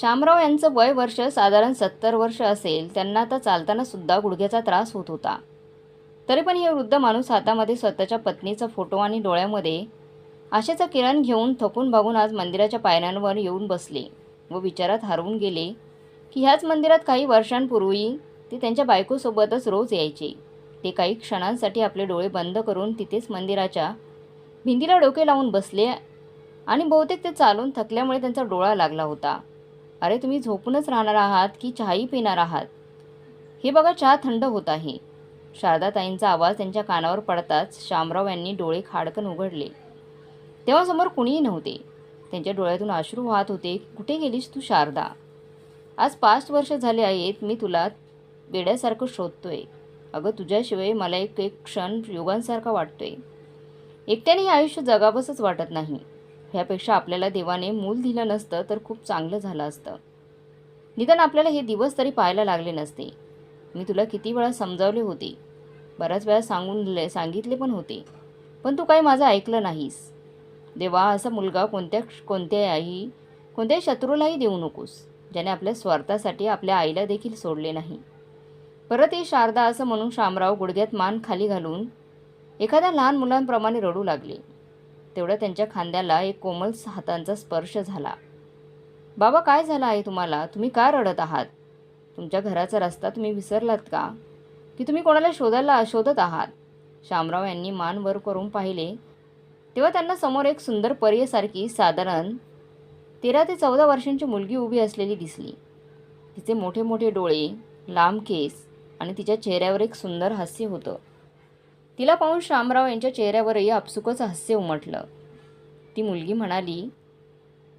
शामराव यांचं वय वर्ष साधारण सत्तर वर्ष असेल. त्यांना आता चालताना सुद्धा गुडघ्याचा त्रास होत होता. तरी पण हे वृद्ध माणूस हातामध्ये स्वतःच्या पत्नीचा फोटो आणि डोळ्यामध्ये आशेचं किरण घेऊन थकून भागून आज मंदिराच्या पायऱ्यांवर येऊन बसले व विचारात हरवून गेले की ह्याच मंदिरात काही वर्षांपूर्वी ते त्यांच्या बायकोसोबतच रोज यायचे. ते काही क्षणांसाठी आपले डोळे बंद करून तिथेच मंदिराच्या भिंतीला डोके लावून बसले आणि बहुतेक ते चालून थकल्यामुळे त्यांचा डोळा लागला होता. अरे तुम्ही झोपूनच राहणार आहात की चहाही पिणार आहात? हे बघा चहा थंड होत आहे. शारदाताईंचा आवाज त्यांच्या कानावर पडताच शामराव यांनी डोळे खाडकन उघडले. तेव्हा समोर कुणीही नव्हते. त्यांच्या डोळ्यातून अश्रू वाहत होते कुठे गेलीस तू शारदा? आज पाच वर्ष झाले आहेत मी तुला वेड्यासारखं शोधतोय. अगं तुझ्याशिवाय मला एक एक क्षण योगांसारखा वाटतोय. एकट्याने हे आयुष्य जगावंसंच वाटत नाही. ह्यापेक्षा आपल्याला देवाने मूल दिलं नसतं तर खूप चांगलं झालं असतं. निदान आपल्याला हे दिवस तरी पाहायला लागले नसते. मी तुला किती वेळा समजावले होते. बऱ्याच वेळा सांगून सांगितले पण होते. पण तू काही माझं ऐकलं नाहीस. देवा असा मुलगा कोणत्या कोणत्याही कोणत्याही शत्रूलाही देऊ नकोस ज्याने आपल्या स्वार्थासाठी आपल्या आईला देखील सोडले नाही. परत हे शारदा असं म्हणून शामराव गुडघ्यात मान खाली घालून एखाद्या लहान मुलांप्रमाणे रडू लागले. तेवढ्या त्यांच्या खांद्याला एक कोमल हातांचा स्पर्श झाला. बाबा काय झालं आहे तुम्हाला? तुम्ही का रडत आहात? तुमच्या घराचा रस्ता तुम्ही विसरलात का? की तुम्ही कोणाला शोधायला शोधत आहात? शामराव यांनी मान वर करून पाहिले. तेव्हा त्यांना समोर एक सुंदर पर्यसारखी साधारण तेरा ते चौदा वर्षांची मुलगी उभी असलेली दिसली. तिचे मोठे मोठे डोळे लांब केस आणि तिच्या चेहऱ्यावर एक सुंदर हास्य होतं. तिला पाहून शामराव यांच्या चेहऱ्यावरही आपसुकच हास्य उमटलं. ती मुलगी म्हणाली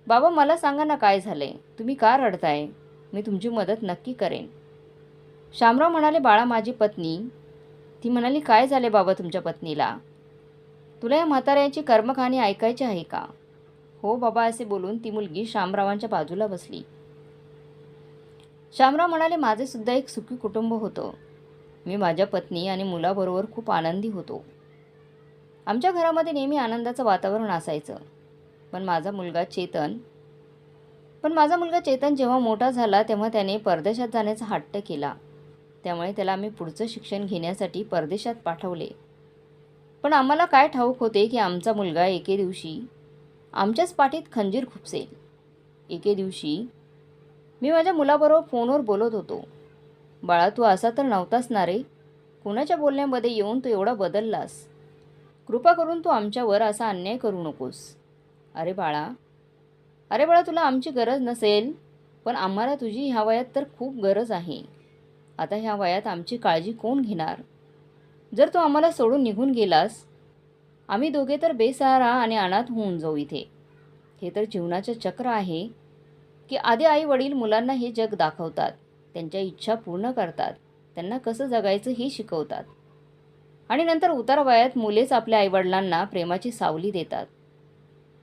बाबा मला सांगा ना काय झालंय? तुम्ही का रडताय? मी तुमची मदत नक्की करेन. शामराव म्हणाले बाळा माझी पत्नी. ती म्हणाली काय झाले बाबा तुमच्या पत्नीला? तुला या म्हाताऱ्याची कर्मकहाणी ऐकायची आहे का? हो बाबा असे बोलून ती मुलगी शामरावांच्या बाजूला बसली. शामराव म्हणाले माझे सुद्धा एक सुखी कुटुंब होतं. मी माझ्या पत्नी आणि मुलाबरोबर खूप आनंदी होतो. आमच्या घरामध्ये नेहमी आनंदाचं वातावरण असायचं. पण माझा मुलगा चेतन पण माझा मुलगा चेतन जेव्हा मोठा झाला तेव्हा त्याने परदेशात जाण्याचा हट्ट केला. त्यामुळे त्याला आम्ही पुढचं शिक्षण घेण्यासाठी परदेशात पाठवले. पण आम्हाला काय ठाऊक होते की आमचा मुलगा एके दिवशी आमच्याच पाठीत खंजीर खुपसेल. एके दिवशी मी माझ्या मुलाबरोबर फोनवर बोलत होतो. बाळा तू असा तर नव्हताच ना रे. कुणाच्या बोलण्यामध्ये येऊन तू एवढा बदललास? कृपा करून तू आमच्यावर असा अन्याय करू नकोस. अरे बाळा. अरे बाळा तुला आमची गरज नसेल पण आम्हाला तुझी ह्या वयात तर खूप गरज आहे. आता ह्या वयात आमची काळजी कोण घेणार? जर तू आम्हाला सोडून निघून गेलास आम्ही दोघे तर बेसहारा आणि अनाथ होऊन जाऊ इथे. हे तर जीवनाचं चक्र आहे की आधी आई वडील मुलांना हे जग दाखवतात. त्यांच्या इच्छा पूर्ण करतात. त्यांना कसं जगायचं हे शिकवतात. आणि नंतर उतार वयात मुलेच आपल्या आईवडिलांना प्रेमाची सावली देतात.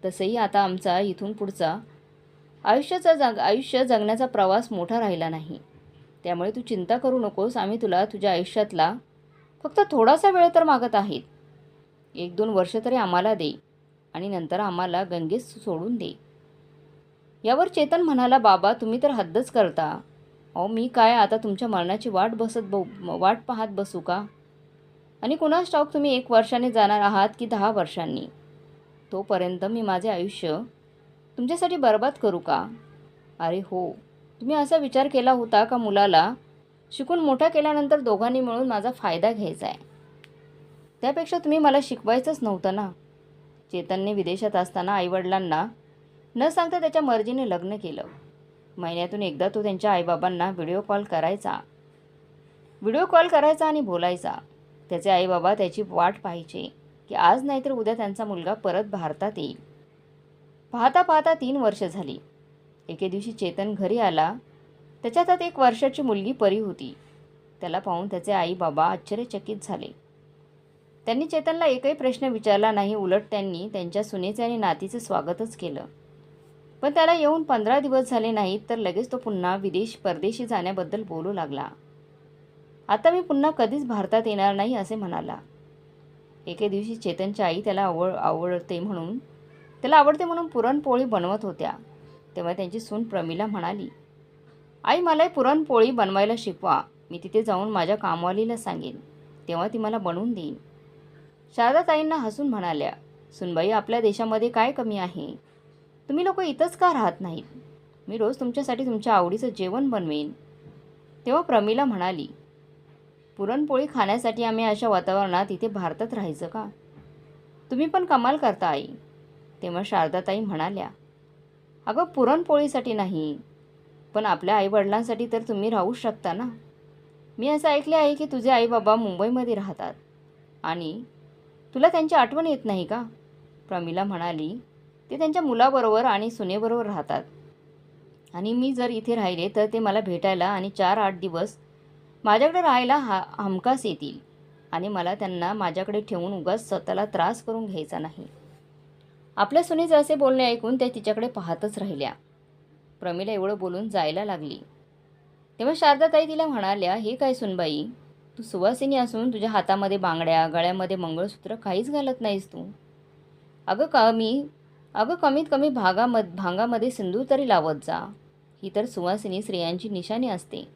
तसंही आता आमचा इथून पुढचा आयुष्याचा जग आयुष्य जगण्याचा प्रवास मोठा राहिला नाही. त्यामुळे तू चिंता करू नकोस. आम्ही तुला तुझ्या आयुष्यातला फक्त थोडासा वेळ तर मागत आहेत. एक दोन वर्ष तरी आम्हाला दे आणि नंतर आम्हाला गंगेस सोडून दे. यावर चेतन म्हणाला बाबा तुम्ही तर हद्दच करता. अहो मी काय आता तुमच्या मरणाची वाट बसत ब वाट पाहत बसू का? आणि कुणास ठाऊक तुम्ही एक वर्षाने जाणार आहात की दहा वर्षांनी? तोपर्यंत मी माझे आयुष्य तुमच्यासाठी बरबाद करू का? अरे हो. तुम्ही असा विचार केला होता का मुलाला? शिकून मोठा केल्यानंतर दोघांनी मिळून माझा फायदा घ्यायचा आहे. त्यापेक्षा तुम्ही मला शिकवायचंच नव्हतं ना? चेतनने विदेशात असताना आईवडिलांना न सांगता त्याच्या मर्जीने लग्न केलं. महिन्यातून एकदा तो त्यांच्या आईबाबांना व्हिडिओ कॉल करायचा. व्हिडिओ कॉल करायचा आणि बोलायचा. त्याचे आईबाबा त्याची वाट पाहायचे की आज नाहीतर उद्या त्यांचा मुलगा परत भारतात येईल. पाहता पाहता तीन वर्ष झाली. एके दिवशी चेतन घरी आला. त्याच्या हातात एक वर्षाची मुलगी परी होती. त्याला पाहून त्याचे आई बाबा आश्चर्यचकित झाले. त्यांनी चेतनला एकही प्रश्न विचारला नाही उलट त्यांनी त्यांच्या सुनेचे आणि नातीचे स्वागतच केलं. पण त्याला येऊन पंधरा दिवस झाले नाहीत तर लगेच तो पुन्हा विदेश परदेशी जाण्याबद्दल बोलू लागला. आता मी पुन्हा कधीच भारतात येणार नाही असे म्हणाला. एके दिवशी चेतनच्या आई त्याला आवड आवडते म्हणून त्याला आवडते म्हणून पुरणपोळी बनवत होत्या. तेव्हा त्यांची सून प्रमिला म्हणाली आई मलाही पुरणपोळी बनवायला शिकवा. मी तिथे जाऊन माझ्या कामवालीला सांगेन. तेव्हा ती मला बनवून देईन. शारदाताईंना हसून म्हणाल्या सुनबाई आपल्या देशामध्ये काय कमी आहे? तुम्ही लोक इथंच का राहत नाहीत? मी रोज तुमच्यासाठी तुमच्या आवडीचं जेवण बनवेन. तेव्हा प्रमिला म्हणाली पुरणपोळी खाण्यासाठी आम्ही अशा वातावरणात इथे भारतात राहायचं का? तुम्ही पण कमाल करता आई. तेव्हा शारदाताई म्हणाल्या अगं पुरणपोळीसाठी नाही पण आपल्या आईवडिलांसाठी तर तुम्ही राहूच शकता ना? मी असं ऐकले आहे की तुझे आई बाबा मुंबईमध्ये राहतात. आणि तुला त्यांची आठवण येत नाही का? प्रमिला म्हणाली ते त्यांच्या मुलाबरोबर आणि सुनेबरोबर राहतात. आणि मी जर इथे राहिले तर ते मला भेटायला आणि चार आठ दिवस माझ्याकडे राहायला हा हमखास येतील आणि मला त्यांना माझ्याकडे ठेवून उगाच स्वतःला त्रास करून घ्यायचा नाही. आपल्या सुनेचं असे बोलणे ऐकून त्या तिच्याकडे पाहतच राहिल्या. प्रमिला एवढं बोलून जायला लागली. तेव्हा शारदाताई तिला म्हणाल्या हे काय सुनबाई तू सुवासिनी असून तुझ्या हातामध्ये बांगड्या गळ्यामध्ये मंगळसूत्र काहीच घालत नाहीस तू. अगं का मी अगं कमीत कमी भागामध भांगामध्ये सिंदूर तरी लावत जा. ही तर सुवासिनी स्त्रियांची निशाणी असते.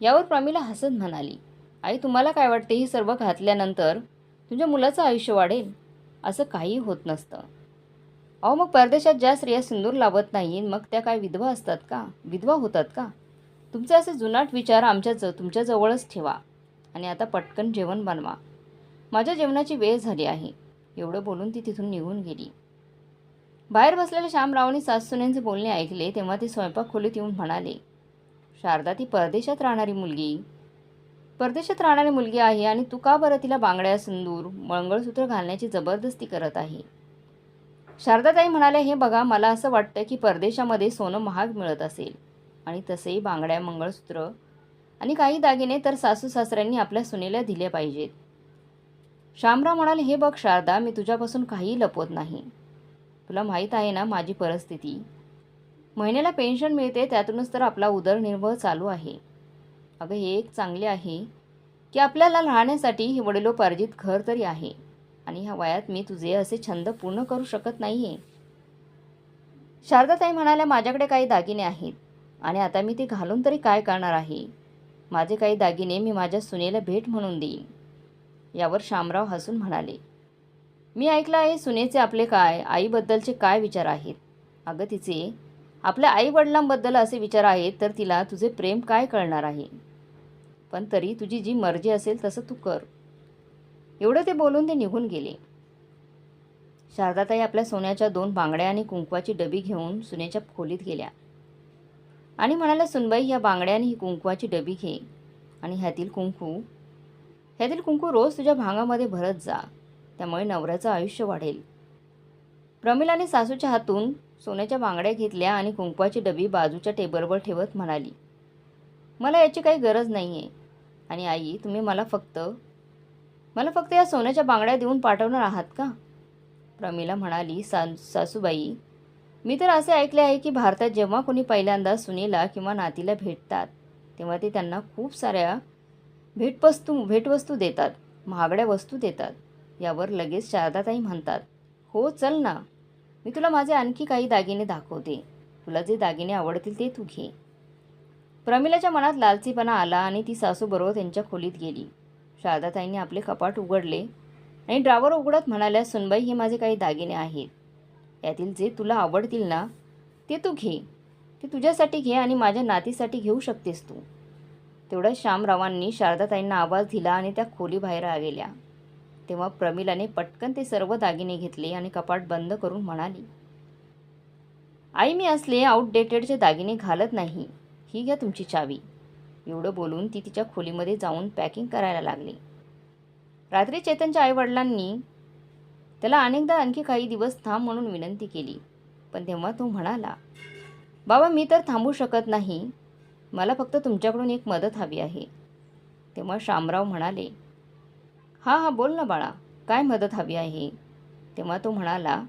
यावर प्रमिला हसत म्हणाली आई तुम्हाला काय वाटते ही सर्व घातल्यानंतर तुझ्या मुलाचं आयुष्य वाढेल? असं काही होत नसतं. अहो मग परदेशात ज्या स्त्रिया सिंदूर लावत नाही मग त्या काय विधवा असतात का? विधवा होतात का? तुमचे असे जुनाट विचार आमच्या ज तुमच्याजवळच ठेवा आणि आता पटकन जेवण बनवा. माझ्या जेवणाची वेळ झाली आहे. एवढं बोलून ती तिथून निघून गेली. बाहेर बसलेल्या श्यामरावने सासूनेंचे बोलणे ऐकले तेव्हा ते स्वयंपाक खोलीत येऊन म्हणाले शारदा ती परदेशात राहणारी मुलगी. परदेशात राहणारी मुलगी आहे आणि तू का बरं तिला बांगड्या सिंदूर मंगळसूत्र घालण्याची जबरदस्ती करत आहे? शारदाताई म्हणाल्या हे बघा मला असं वाटतं की परदेशामध्ये सोनं महाग मिळत असेल आणि तसेही बांगड्या मंगळसूत्र आणि काही दागिने तर सासू सासऱ्यांनी आपल्या सुनेला दिले पाहिजेत. श्यामराव म्हणाले हे बघ शारदा मी तुझ्यापासून काहीही लपवत नाही. तुला माहीत आहे ना माझी परिस्थिती? महिन्याला पेन्शन मिळते त्यातूनच तर आपला उदरनिर्वाह चालू आहे. अगं हे एक चांगले आहे की आपल्याला राहण्यासाठी हे वडिलोपार्जित घर तरी आहे आणि ह्या वयात मी तुझे असे छंद पूर्ण करू शकत नाही आहे शारदाताई म्हणाल्या माझ्याकडे काही दागिने आहेत आणि आता मी ते घालून तरी काय करणार आहे? माझे काही दागिने मी माझ्या सुनेला भेट म्हणून देईन. यावर शामराव हसून म्हणाले. मी ऐकलं आहे सुनेचे आपले काय आईबद्दलचे काय विचार आहेत? अगं तिचे आपल्या आईवडिलांबद्दल असे विचार आहेत तर तिला तुझे प्रेम काय कळणार आहे? पण तरी तुझी जी मर्जी असेल तसं तू कर. एवढं ते बोलून ते निघून गेले. शारदाताई आपल्या सोन्याच्या दोन बांगड्या आणि कुंकवाची डबी घेऊन सुनेच्या खोलीत गेल्या. आणि म्हणाल्या सुनबाई ह्या बांगड्या आणि ही कुंकवाची डबी घे. आणि ह्यातील कुंकू ह्यातील कुंकू रोज तुझ्या भांगामध्ये भरत जा. त्यामुळे नवऱ्याचं आयुष्य वाढेल. प्रमिलाने सासूच्या हातून सोन्याच्या बांगड्या घेतल्या आणि कुंकवाची डबी बाजूच्या टेबलवर ठेवत म्हणाली मला याची काही गरज नाही आहे आणि आई तुम्ही मला फक्त मला फक्त या सोन्याच्या बांगड्या देऊन पाठवणार आहात का? प्रमिला म्हणाली सा सासूबाई मी तर असे ऐकले आहे की भारतात जेव्हा कोणी पहिल्यांदा सुनेला किंवा नातीला भेटतात तेव्हा ते त्यांना खूप साऱ्या भेटवस्तू भेटवस्तू देतात महागड्या वस्तू देतात. यावर लगेच शारदाताई म्हणतात हो चल ना. मी तुला माझे आणखी काही दागिने दाखवते. तुला जे दागिने आवडतील ते तू घे. प्रमिलाच्या मनात लालचीपणा आला आणि ती सासूबरोबर त्यांच्या खोलीत गेली. शारदाताईंनी आपले कपाट उघडले आणि ड्रावर उघडत म्हणाल्या सुनबाई हे माझे काही दागिने आहेत. यातील जे तुला आवडतील ना ते तू घे. ते तुझ्यासाठी घे आणि माझ्या नातीसाठी घेऊ शकतेस तू. तेवढ्या श्यामरावांनी शारदाताईंना आवाज दिला आणि त्या खोलीबाहेर आ गेल्या तेव्हा प्रमिलाने पटकन ते सर्व दागिने घेतले आणि कपाट बंद करून म्हणाली आई मी असले आउटडेटेडचे दागिने घालत नाही. ही घ्या तुमची चावी. एवढं बोलून ती तिच्या खोलीमध्ये जाऊन पॅकिंग करायला लागली. रात्री चेतनच्या आईवडिलांनी त्याला अनेकदा आणखी काही दिवस थांब म्हणून विनंती केली पण तेव्हा तो म्हणाला बाबा मी तर थांबू शकत नाही. मला फक्त तुमच्याकडून एक मदत हवी आहे. तेव्हा शामराव म्हणाले हां हां बोल ना बाळा. काय मदत हवी आहे? तेव्हा तो म्हणाला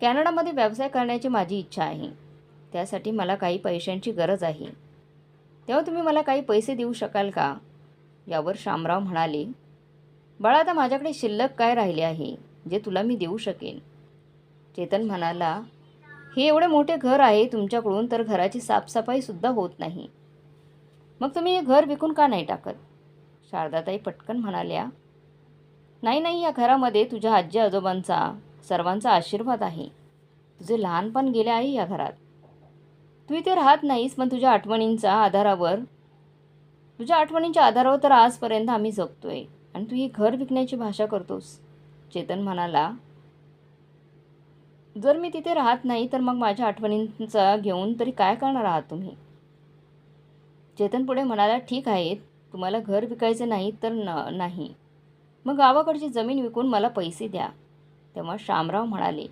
कॅनडामध्ये व्यवसाय करण्याची माझी इच्छा आहे. त्यासाठी मला काही पैशांची गरज आहे. तेव्हा तुम्ही मला काही पैसे देऊ शकाल का? यावर शामराव म्हणाले बाळा आता माझ्याकडे शिल्लक काय राहिले आहे जे तुला मी देऊ शकेन? चेतन म्हणाला हे एवढे मोठे घर आहे तुमच्याकडून तर घराची साफसफाईसुद्धा होत नाही. मग तुम्ही हे घर विकून का नाही टाकत? शारदाताई पटकन म्हणाल्या नाही नाही या घरामध्ये तुझ्या आजी आजोबांचा सर्वांचा आशीर्वाद आहे. तुझे लहानपण गेले आहे या घरात. तू इथे राहत नाहीस पण तुझ्या आठवणींच्या आधारावर तुझ्या आठवणींच्या आधारावर तर आजपर्यंत आम्ही जगतोय. आणि तू ही घर विकण्याची भाषा करतोस. चेतन म्हणाला जर मी तिथे राहत नाही तर मग माझ्या आठवणींचा घेऊन तरी काय करणार आहात तुम्ही? चेतन पुढे म्हणाला ठीक आहे तुम्हाला घर विकायचं नाही तर न नाही. मग गावाकडची जमीन विकून मला पैसे द्या. तेव्हा शामराव म्हणाले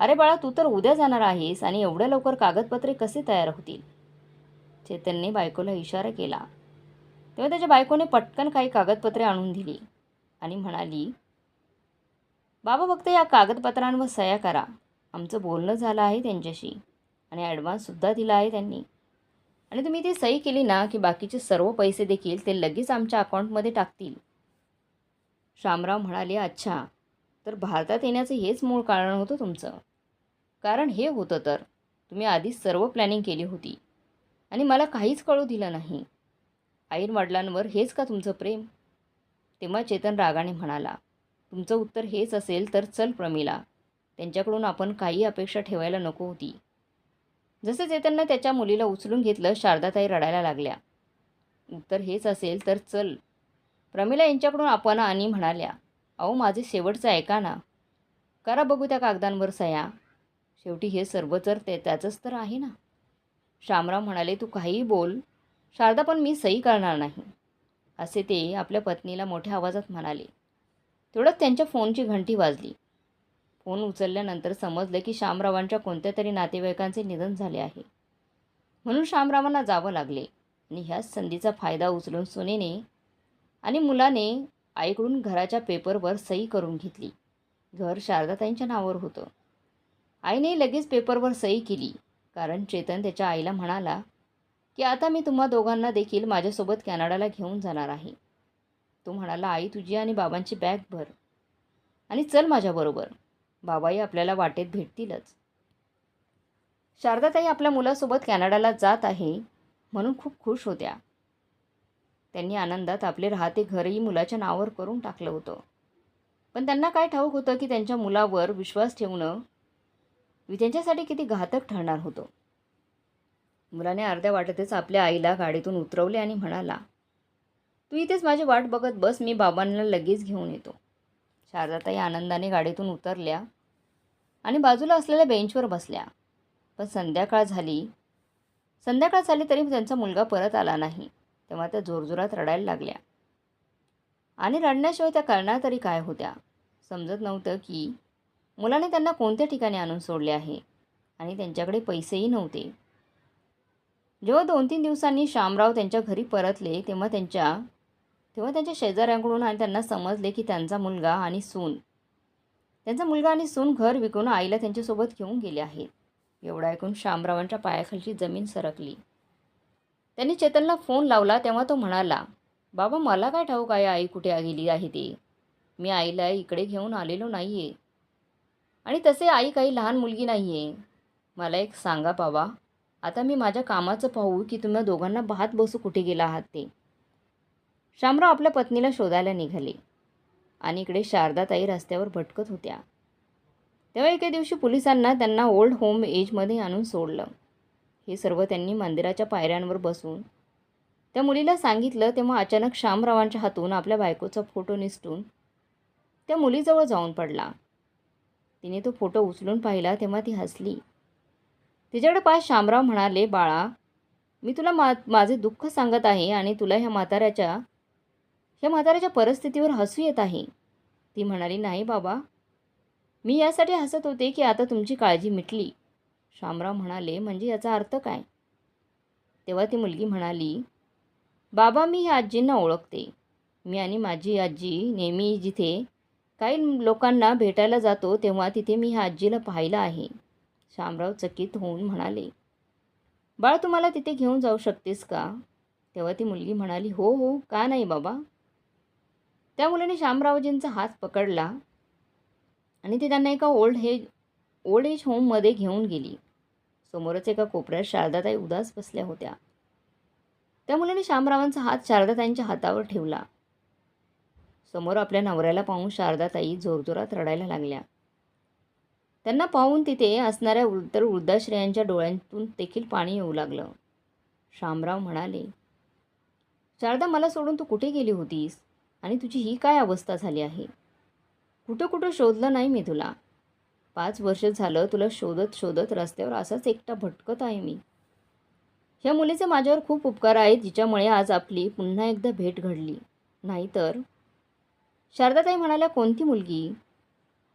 अरे बाळा तू तर उद्या जाणार आहेस आणि एवढ्या लवकर कागदपत्रे कसे तयार होतील? चेतनने बायकोला इशारा केला. तेव्हा त्याच्या बायकोने पटकन काही कागदपत्रे आणून दिली आणि म्हणाली बाबा फक्त या कागदपत्रांवर सह्या करा. आमचं बोलणं झालं आहे त्यांच्याशी आणि ॲडव्हान्ससुद्धा दिला आहे त्यांनी. आणि तुम्ही ती सही केली ना की बाकीचे सर्व पैसे देखील ते लगेच आमच्या अकाउंटमध्ये टाकतील. शामराव म्हणाले अच्छा तर भारतात येण्याचं हेच मूळ कारण होतं तुमचं. कारण हे होतं तर. तुम्ही आधीच सर्व प्लॅनिंग केली होती. आणि मला काहीच कळू दिलं नाही. आईन वडिलांवर हेच का तुमचं प्रेम? तेव्हा चेतन रागाने म्हणाला तुमचं उत्तर हेच असेल तर चल प्रमिला. त्यांच्याकडून आपण काही अपेक्षा ठेवायला नको होती. जसे चेतननं त्याच्या मुलीला उचलून घेतलं शारदाताई रडायला लागल्या. उत्तर हेच असेल तर चल. प्रमिला यांच्याकडून आपण आणि म्हणाल्या अहो माझे शेवटचं ऐका ना. करा बघू त्या कागदांवर सया शेवटी हे सर्व तर ते त्याचंच तर आहे ना. शामराव म्हणाले तू काहीही बोल. शारदा पण मी सही करणार नाही. असे ते आपल्या पत्नीला मोठ्या आवाजात म्हणाले. तेवढंच त्यांच्या फोनची घंटी वाजली. फोन उचलल्यानंतर समजलं की शामरावांच्या कोणत्या तरी नातेवाईकांचे निधन झाले आहे. म्हणून शामरावांना जावं लागले आणि ह्याच संधीचा फायदा उचलून सुनेने आणि मुलाने आईकडून घराच्या पेपरवर सही करून घेतली. घर शारदाताईंच्या नावावर होतं. आईने लगेच पेपरवर सही केली कारण चेतन त्याच्या आईला म्हणाला की आता मी तुम्हा दोघांना देखील माझ्यासोबत कॅनडाला घेऊन जाणार आहे. तो म्हणाला आई तुझी आणि बाबांची बॅग भर. आणि चल माझ्याबरोबर बाबाही आपल्याला वाटेत भेटतीलच. शारदाताई आपल्या मुलासोबत कॅनडाला जात आहे म्हणून खूप खुश होत्या. त्यांनी आनंदात आपले राहते घरही मुलाच्या नावावर करून टाकलं होतं. पण त्यांना काय ठाऊक होतं की त्यांच्या मुलावर विश्वास ठेवणं त्यांच्यासाठी किती घातक ठरणार होतं. मुलाने अर्ध्या वाटतच आपल्या आईला गाडीतून उतरवले आणि म्हणाला तू इथेच माझी वाट बघत बस मी बाबांना लगेच घेऊन येतो. शारदाताई आनंदाने गाडीतून उतरल्या आणि बाजूला असलेल्या बेंचवर बसल्या. पण संध्याकाळ झाली. संध्याकाळ झाली तरी त्यांचा मुलगा परत आला नाही. तेव्हा त्या जोरजोरात रडायला लागल्या. आणि रडण्याशिवाय त्या करणार तरी काय होत्या? समजत नव्हतं की मुलाने त्यांना कोणत्या ठिकाणी आणून सोडले आहे? आणि त्यांच्याकडे पैसेही नव्हते. जेव्हा दोन तीन दिवसांनी शामराव त्यांच्या घरी परतले तेव्हा त्यांच्या तेव्हा त्यांच्या शेजाऱ्यांकडून आणि त्यांना समजले की त्यांचा मुलगा आणि सून त्यांचा मुलगा आणि सून घर विकून आईला त्यांच्यासोबत घेऊन गेले आहेत. एवढं ऐकून शामरावांच्या पायाखालची जमीन सरकली. त्यांनी चेतनला फोन लावला तेव्हा तो म्हणाला बाबा मला काय ठाऊक आहे आई कुठे गेली आहे ते? मी आईला इकडे घेऊन आलेलो नाही आहे आणि तसे आई काही लहान मुलगी नाही आहे मला एक सांगा बाबा आता मी माझ्या कामाचं पाहू की तुम्ही दोघांना पाहत बसू कुठे गेला आहात ते? शामराव आपल्या पत्नीला शोधायला निघाले आणि इकडे शारदाताई रस्त्यावर भटकत होत्या. तेव्हा एके दिवशी पोलिसांना त्यांना ओल्ड होम एजमध्ये आणून सोडलं. हे सर्व त्यांनी मंदिराच्या पायऱ्यांवर बसून त्या मुलीला सांगितलं तेव्हा अचानक श्यामरावांच्या हातून आपल्या बायकोचा फोटो निसटून त्या मुलीजवळ जाऊन पडला. तिने तो फोटो उचलून पाहिला तेव्हा ती हसली. तिच्याकडे पाय श्यामराव म्हणाले बाळा मी तुला मा माझे दुःख सांगत आहे आणि तुला ह्या म्हाताऱ्याच्या ह्या म्हाताऱ्याच्या परिस्थितीवर हसू येत आहे. ती म्हणाली नाही बाबा मी यासाठी हसत होते की आता तुमची काळजी मिटली. शामराव म्हणाले म्हणजे याचा अर्थ काय? तेव्हा ती मुलगी म्हणाली बाबा मी ह्या आजींना ओळखते. मी आणि माझी आजी नेहमी जिथे काही लोकांना भेटायला जातो तेव्हा तिथे मी ह्या आजीला पाहिलं आहे. शामराव चकित होऊन म्हणाले बाळ तुम्हाला तिथे घेऊन जाऊ शकतेस का? तेव्हा ती मुलगी म्हणाली हो हो का नाही बाबा? त्या मुलाने शामरावजींचा हात पकडला आणि ते त्यांना एका ओल्ड हे ओल्ड एज होममध्ये घेऊन गेली. समोरच एका कोपऱ्यात शारदाताई उदास बसल्या होत्या. त्या मुलाने शामरावांचा हात शारदाताईंच्या हातावर ठेवला. समोर आपल्या नवऱ्याला पाहून शारदाताई जोरजोरात रडायला लागल्या. त्यांना पाहून तिथे असणाऱ्या वृद्ध वृद्धाश्रयांच्या डोळ्यांतून देखील पाणी येऊ लागलं. शामराव म्हणाले शारदा मला सोडून तू कुठे गेली होतीस? आणि तुझी ही काय अवस्था झाली आहे? कुठं कुठं शोधलं नाही मी तुला? पाच वर्ष झालं तुला शोधत शोधत रस्त्यावर असाच एकटा भटकत आहे मी. ह्या मुलीचे माझ्यावर खूप उपकार आहेत जिच्यामुळे आज आपली पुन्हा एकदा भेट घडली. नाहीतर? शारदाताई म्हणाल्या कोणती मुलगी?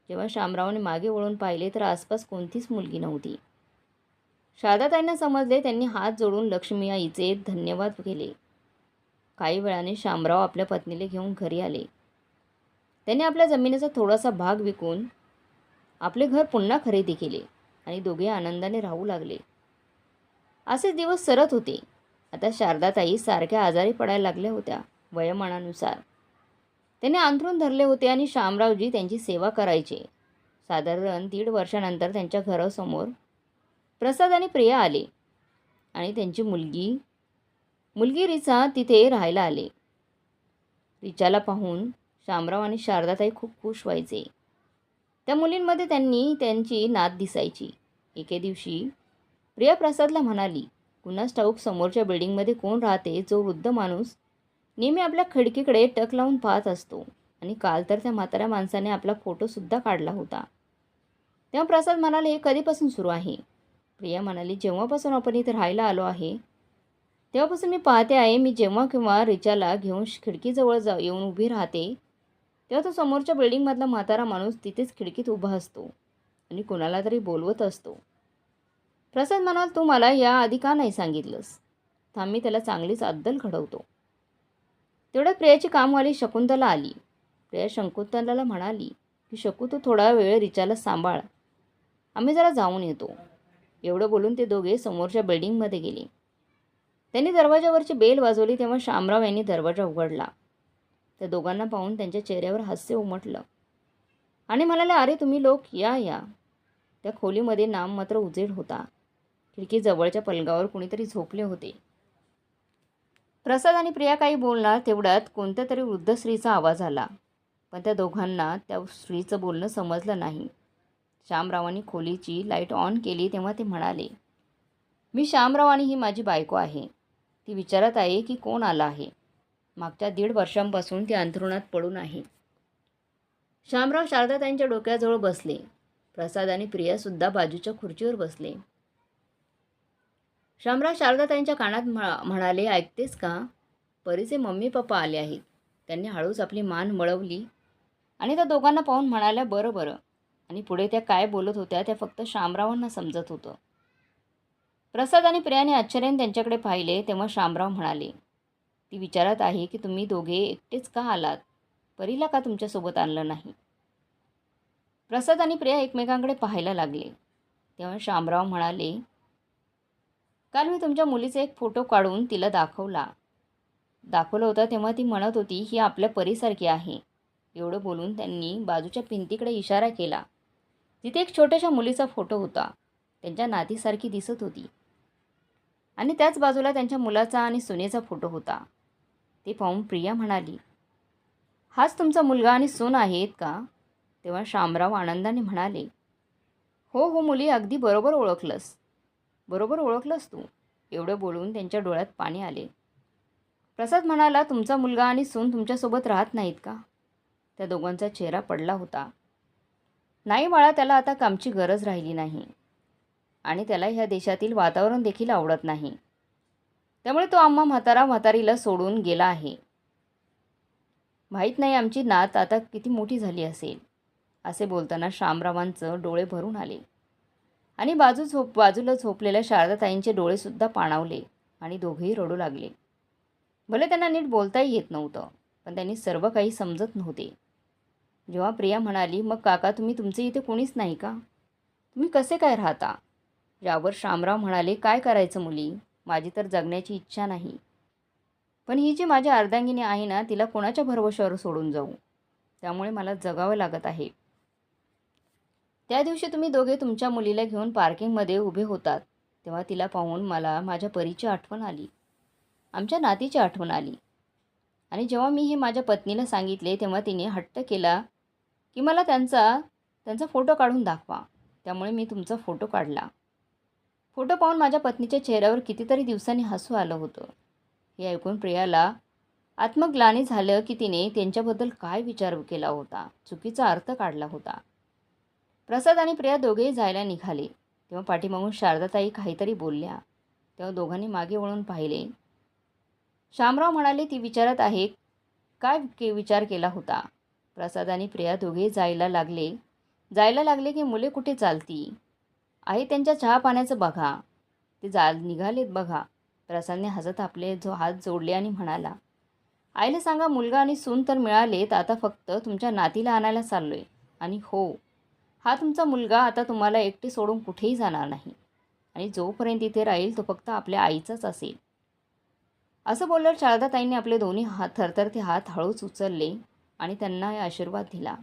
जेव्हा शामरावने मागे वळून पाहिले तर आसपास कोणतीच मुलगी नव्हती. शारदाताईंना समजले त्यांनी हात जोडून लक्ष्मी आईचे धन्यवाद केले. काही वेळाने शामराव आपल्या पत्नीला घेऊन घरी आले. त्यांनी आपल्या जमिनीचा थोडासा भाग विकून आपले घर पुन्हा खरेदी केले आणि दोघे आनंदाने राहू लागले. असे दिवस सरत होते. आता शारदाताई सारख्या आजारी पडायला लागल्या होत्या वयोमानानुसार. त्याने अंथरून धरले होते आणि शामरावजी त्यांची सेवा करायचे. साधारण दीड वर्षानंतर त्यांच्या घरासमोर प्रसाद आणि प्रिया आले आणि त्यांची मुलगी मुलगी रिचा तिथे राहायला आले. रिचाला पाहून शामराव आणि शारदाताई खूप खुश व्हायचे. त्या मुलींमध्ये त्यांनी त्यांची नात दिसायची. एके दिवशी प्रिया प्रसादला म्हणाली कुणास ठाऊक समोरच्या बिल्डिंगमध्ये कोण राहते जो वृद्ध माणूस नेहमी आपल्या खिडकीकडे टक लावून पाहत असतो आणि काल तर त्या म्हाताऱ्या माणसाने आपला फोटोसुद्धा काढला होता. तेव्हा प्रसाद म्हणाले हे कधीपासून सुरू आहे? प्रिया म्हणाली जेव्हापासून आपण इथे राहायला आलो आहे तेव्हापासून मी पाहते आहे मी जेव्हा किंवा रिचाला घेऊन खिडकीजवळ जा येऊन उभी राहते तेव्हा तो समोरच्या बिल्डिंगमधला म्हातारा माणूस तिथेच खिडकीत उभा असतो आणि कुणाला तरी बोलवत असतो. प्रसाद म्हणाल तू मला याआधी का नाही सांगितलंस? थांबी त्याला चांगलीच अद्दल घडवतो. तेवढ्यात प्रियाची कामवाली शकुंतला आली. प्रिया शकुंतलाला म्हणाली की शकू तू थोडा वेळ रिचाला सांभाळ. आम्ही जरा जाऊन येतो. एवढं बोलून ते दोघे समोरच्या बिल्डिंगमध्ये गेले. त्यांनी दरवाजावरची बेल वाजवली तेव्हा शामराव यांनी दरवाजा उघडला. त्या दोघांना पाहून त्यांच्या चेहऱ्यावर हास्य उमटलं. आणि म्हणाले अरे तुम्ही लोक या या. त्या खोलीमध्ये नाम मात्र उजेड होता. खिडकी जवळच्या पलंगावर कुणीतरी झोपले होते. प्रसाद आणि प्रिया काही बोलणार तेवढ्यात कोणत्या तरी वृद्ध स्त्रीचा आवाज आला. पण त्या दोघांना त्या स्त्रीचं बोलणं समजलं नाही. श्यामरावांनी खोलीची लाइट ऑन केली तेव्हा ते म्हणाले मी श्यामराव आणि ही माझी बायको आहे. ती विचारत आहे की कोण आला आहे? मागच्या दीड वर्षांपासून ती अंथरुणात पडून आहे. श्यामराव शारदा त्यांच्या डोक्याजवळ बसले. प्रसाद आणि प्रियासुद्धा बाजूच्या खुर्चीवर बसले. शामराव शारदाताईंच्या कानात म्हणाले ऐकतेस का? परीचे मम्मी पप्पा आले आहेत. त्यांनी हळूच आपली मान वळवली आणि त्या दोघांना पाहून म्हणाल्या बरं बरं. आणि पुढे त्या काय बोलत होत्या त्या फक्त शामरावांना समजत होतं प्रसाद आणि प्रियाने आश्चर्याने त्यांच्याकडे पाहिले तेव्हा शामराव म्हणाले ती विचारत आहे की तुम्ही दोघे एकटेच का आलात? परीला का तुमच्यासोबत आणलं नाही? प्रसाद आणि प्रिया एकमेकांकडे पाहायला लागले. तेव्हा शामराव म्हणाले काल मी तुमच्या मुलीचा एक फोटो काढून तिला दाखवला. दाखवला होता तेव्हा ती म्हणत होती ही आपल्या परीसारखी आहे. एवढं बोलून त्यांनी बाजूच्या भिंतीकडे इशारा केला. तिथे एक छोट्याशा मुलीचा फोटो होता. त्यांच्या नातीसारखी दिसत होती. आणि त्याच बाजूला त्यांच्या मुलाचा आणि सुनेचा फोटो होता. ते पाहून प्रिया म्हणाली हाच तुमचा मुलगा आणि सून आहेत का? तेव्हा शामराव आनंदाने म्हणाले हो हो मुली अगदी बरोबर ओळखलंस. बरोबर ओळखलंस तू? एवढं बोलून त्यांच्या डोळ्यात पाणी आले. प्रसाद म्हणाला तुमचा मुलगा आणि सून तुमच्यासोबत राहत नाहीत का? त्या दोघांचा चेहरा पडला होता. नाही बाळा त्याला आता कामची गरज राहिली नाही आणि त्याला ह्या देशातील वातावरण देखील आवडत नाही. त्यामुळे तो आम्हा म्हातारा म्हातारीला सोडून गेला आहे. माहीत नाही आमची नात आता किती मोठी झाली असेल असे बोलताना शामरावांचं डोळे भरून आले. आणि बाजू झोप बाजूला झोपलेल्या शारदाताईंचे डोळेसुद्धा पाणावले आणि दोघेही रडू लागले. भले त्यांना नीट बोलताही येत नव्हतं पण त्यांनी सर्व काही समजत नव्हते. जेव्हा प्रिया म्हणाली मग काका तुम्ही तुमचे इथे कोणीच नाही का? तुम्ही कसे काय राहता? यावर शामराव म्हणाले काय करायचं मुली? माझी तर जगण्याची इच्छा नाही. पण ही जी माझी अर्धांगिनी आहे ना तिला कोणाच्या भरवशावर सोडून जाऊ? त्यामुळे मला जगावं लागत आहे. त्या दिवशी तुम्ही दोघे तुमच्या मुलीला घेऊन पार्किंगमध्ये उभे होतात. तेव्हा तिला पाहून मला माझ्या परीची आठवण आली. आमच्या नातीची आठवण आली. आणि जेव्हा मी हे माझ्या पत्नीला सांगितले तेव्हा तिने हट्ट केला की मला त्यांचा त्यांचा फोटो काढून दाखवा. त्यामुळे मी तुमचा फोटो काढला. फोटो पाहून माझ्या पत्नीच्या चेहऱ्यावर कितीतरी दिवसांनी हसू आलं होतं. हे ऐकून प्रियाला आत्मग्लानी झालं की तिने त्यांच्याबद्दल काय विचार केला होता चुकीचा अर्थ काढला होता. प्रसाद आणि प्रिया दोघेही जायला निघाले. तेव्हा पाठीमागून शारदाताई काहीतरी बोलल्या. तेव्हा दोघांनी मागे वळून पाहिले. शामराव म्हणाले ती विचारत आहे काय के विचार केला होता? प्रसाद आणि प्रिया दोघे जायला लागले. जायला लागले की मुले कुठे चालती? आई त्यांच्या चहा पाण्याचं बघा. ते जा निघालेत बघा. प्रसादने हसत आपले जो हात जोडले आणि म्हणाला आईला सांगा मुलगा आणि सून तर मिळालेत आता फक्त तुमच्या नातीला आणायला चाललो आहे आणि हो हा तुमचा मुलगा आता तुम्हाला एकटे सोडून कुठेही जाणार नाही. आणि जोपर्यंत इथे राहील तो फक्त आपल्या आईचाच असेल. असं बोलल्यावर शारदाताईंनी आपले दोन्ही हात थरथरते हात हळूच उचलले आणि त्यांना आशीर्वाद दिला.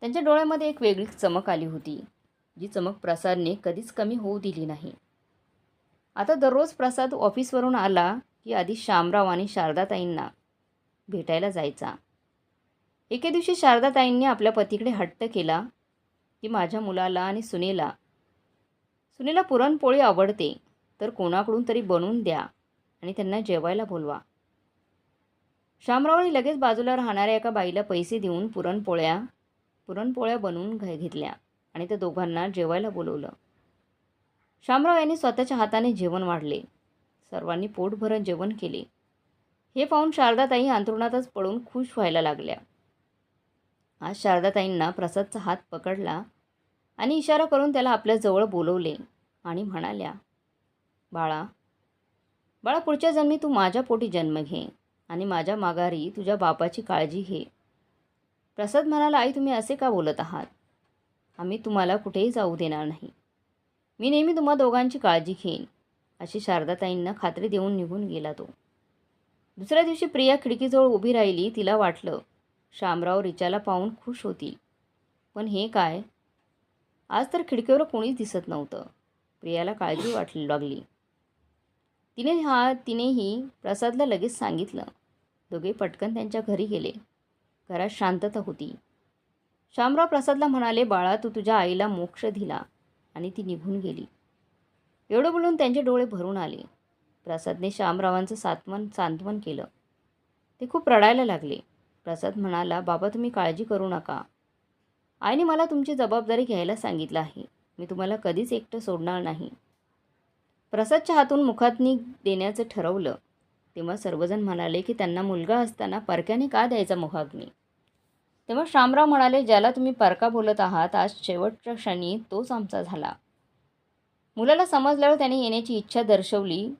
त्यांच्या डोळ्यामध्ये एक वेगळीच चमक आली होती. जी चमक प्रसादने कधीच कमी होऊ दिली नाही. आता दररोज प्रसाद ऑफिसवरून आला की आधी शामराव आणि शारदाताईंना भेटायला जायचा. एके दिवशी शारदाताईंनी आपल्या पतीकडे हट्ट केला की माझ्या मुलाला आणि सुनेला. सुनेला पुरणपोळी आवडते तर कोणाकडून तरी बनवून द्या आणि त्यांना जेवायला बोलवा. शामरावने लगेच बाजूला राहणाऱ्या एका बाईला पैसे देऊन पुरणपोळ्या पुरणपोळ्या बनवून घ घेतल्या. आणि त्या दोघांना जेवायला बोलवलं. शामराव यांनी स्वतःच्या हाताने जेवण वाढले. सर्वांनी पोट जेवण केले. हे पाहून शारदाताई अंथरुणातच पडून खुश व्हायला लागल्या. आज शारदाताईंना प्रसादचा हात पकडला आणि इशारा करून त्याला आपल्याजवळ बोलवले आणि म्हणाल्या बाळा बाळा पुढच्या जन्मी तू माझ्या पोटी जन्म घे आणि माझ्या माघारी तुझ्या बापाची काळजी घे. प्रसाद म्हणाला आई तुम्ही असे का बोलत आहात? आम्ही तुम्हाला कुठेही जाऊ देणार नाही. मी नेहमी तुम्हा दोघांची काळजी घेईन अशी शारदाताईंना खात्री देऊन निघून गेला तो. दुसऱ्या दिवशी प्रिया खिडकीजवळ उभी राहिली तिला वाटलं शामराव रिचाला पाहून खुश होतील. पण हे काय? आज तर खिडकीवर कोणीच दिसत नव्हतं. प्रियाला काळजी वाटली लागली. तिने हा तिनेही प्रसादला लगेच सांगितलं. दोघे पटकन त्यांच्या घरी गेले. घरात शांतता होती. शामराव प्रसादला म्हणाले बाळा तू तुझ्या आईला मोक्ष दिला. आणि ती निघून गेली. एवढं बोलून त्यांचे डोळे भरून आले. प्रसादने शामरावांचं सात्वन सांत्वन केलं. ते खूप रडायला लागले. प्रसाद म्हणाला बाबा तुम्ही काळजी करू नका. आईने मला तुमची जबाबदारी घ्यायला सांगितलं आहे. मी तुम्हाला कधीच एकटं सोडणार नाही. प्रसादच्या हातून मुखातनी देण्याचं ठरवलं. तेव्हा सर्वजण म्हणाले की त्यांना मुलगा असताना परक्याने का द्यायचा मुखाग्नी तेव्हा शामराव म्हणाले ज्याला तुम्ही परका बोलत आहात आज शेवटच्या क्षणी तोच आमचा झाला. मुलाला समजल्यावर त्याने येण्याची इच्छा दर्शवली.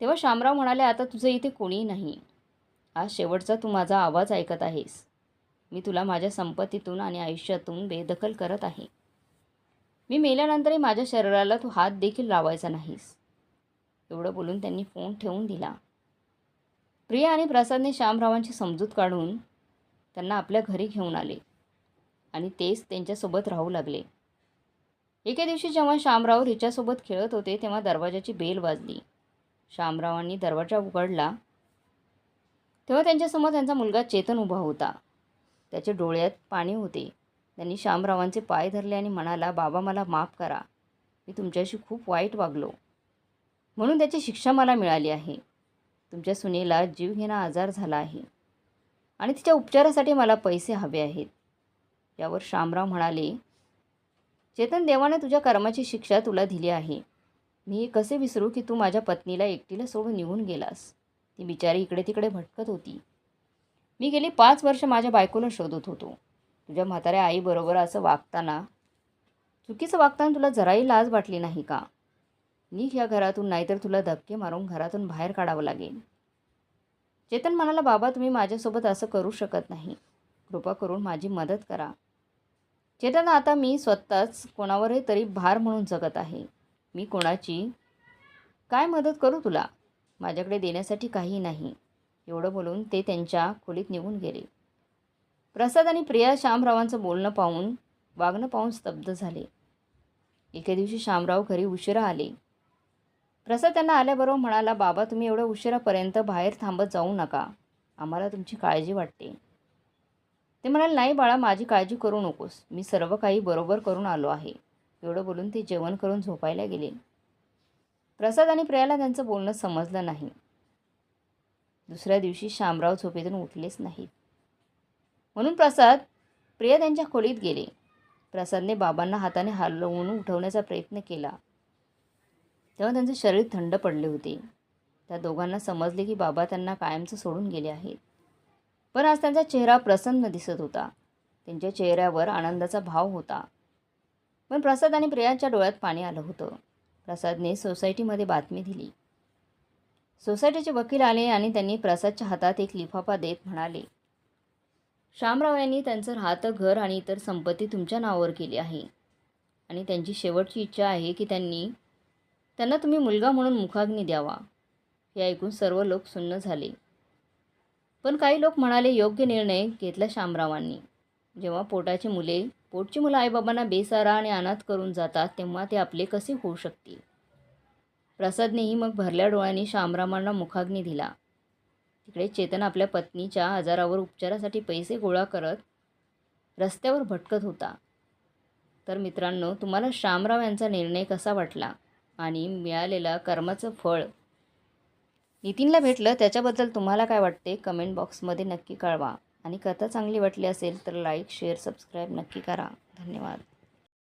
तेव्हा शामराव म्हणाले आता तुझं इथे कोणी नाही. आज शेवटचा तू माझा आवाज ऐकत आहेस. मी तुला माझ्या संपत्तीतून आणि आयुष्यातून बेदखल करत आहे. मी मेल्यानंतरही माझ्या शरीराला तू हात देखील लावायचा नाहीस. एवढं बोलून त्यांनी फोन ठेवून दिला. प्रिया आणि प्रसादने श्यामरावांची समजूत काढून त्यांना आपल्या घरी घेऊन आले. आणि तेच त्यांच्यासोबत राहू लागले. एके दिवशी जेव्हा श्यामराव रिच्यासोबत खेळत होते तेव्हा दरवाजाची बेल वाजली. श्यामरावांनी दरवाजा उघडला. तेव्हा त्यांच्यासमोर त्यांचा मुलगा चेतन उभा होता. त्याच्या डोळ्यात पाणी होते. त्यांनी श्यामरावांचे पाय धरले आणि म्हणाला बाबा मला माफ करा. मी तुमच्याशी खूप वाईट वागलो. म्हणून त्याची शिक्षा मला मिळाली आहे. तुमच्या सुनेला जीवघेणा आजार झाला आहे. आणि तिच्या उपचारासाठी मला पैसे हवे आहेत. यावर श्यामराव म्हणाले चेतन देवाने तुझ्या कर्माची शिक्षा तुला दिली आहे. मी कसे विसरू की तू माझ्या पत्नीला एकटीला सोडून निघून गेलास ती बिचारी इकडे तिकडे भटकत होती. मी गेली पाच वर्ष माझ्या बायकोला शोधत होतो. तुझ्या म्हाताऱ्या आईबरोबर असं वागताना चुकीचं वागताना तुला जराही लाज वाटली नाही का? निघ या घरातून नाहीतर तुला धक्के मारून घरातून बाहेर काढावं लागेल. चेतन म्हणाला बाबा तुम्ही माझ्यासोबत असं करू शकत नाही. कृपा करून माझी मदत करा. चेतन आता मी स्वतःच कोणावरही तरी भार म्हणून जगत आहे. मी कोणाची? काय मदत करू तुला? माझ्याकडे देण्यासाठी काही नाही. एवढं बोलून ते त्यांच्या खोलीत निघून गेले. प्रसाद आणि प्रिया श्यामरावांचं बोलणं पाहून वागणं पाहून स्तब्ध झाले. एके दिवशी श्यामराव घरी उशिरा आले. प्रसाद त्यांना आल्याबरोबर म्हणाला बाबा तुम्ही एवढ्या उशिरापर्यंत बाहेर थांबत जाऊ नका. आम्हाला तुमची काळजी वाटते. ते म्हणाले नाही बाळा माझी काळजी करू नकोस. मी सर्व काही बरोबर करून आलो आहे. एवढं बोलून ते जेवण करून झोपायला गेले. प्रसाद आणि प्रियाला त्यांचं बोलणं समजलं नाही. दुसऱ्या दिवशी शामराव झोपेतून उठलेच नाहीत. म्हणून प्रसाद प्रिया त्यांच्या खोलीत गेले. प्रसादने बाबांना हाताने हलवून उठवण्याचा प्रयत्न केला. तेव्हा त्यांचे शरीर थंड पडले होते. त्या दोघांना समजले की बाबा त्यांना कायमचं सोडून गेले आहेत. पण आज त्यांचा चेहरा प्रसन्न दिसत होता. त्यांच्या चेहऱ्यावर आनंदाचा भाव होता. पण प्रसाद आणि प्रियांच्या डोळ्यात पाणी आलं होतं. प्रसादने सोसायटीमध्ये बातमी दिली. सोसायटीचे वकील आले आणि त्यांनी प्रसादच्या हातात एक लिफाफा देत म्हणाले श्यामराव यांनी त्यांचं राहतं घर आणि इतर संपत्ती तुमच्या नावावर केली आहे. आणि त्यांची शेवटची इच्छा आहे की त्यांनी त्यांना तुम्ही मुलगा म्हणून मुखाग्नी द्यावा. हे ऐकून सर्व लोक सुन्न झाले. पण काही लोक म्हणाले योग्य निर्णय घेतला शामरावांनी. जेव्हा पोटाची मुले पोटची मुलं आईबाबांना बेसारा आणि अनाथ करून जातात तेव्हा ते आपले कसे होऊ शकतील? प्रसादनेही मग भरल्या डोळ्यांनी शामरामांना मुखाग्नी दिला. तिकडे चेतन आपल्या पत्नीच्या आजारावर उपचारासाठी पैसे गोळा करत रस्त्यावर भटकत होता. तर मित्रांनो तुम्हाला श्यामराव यांचा निर्णय कसा वाटला? आणि मिळालेलं कर्माचं फळ. नितीनला भेटलं त्याच्याबद्दल तुम्हाला काय वाटते? कमेंट बॉक्समध्ये नक्की कळवा. आणि कथा चांगली वाटली असेल तर लाईक शेअर सबस्क्राईब नक्की करा. धन्यवाद.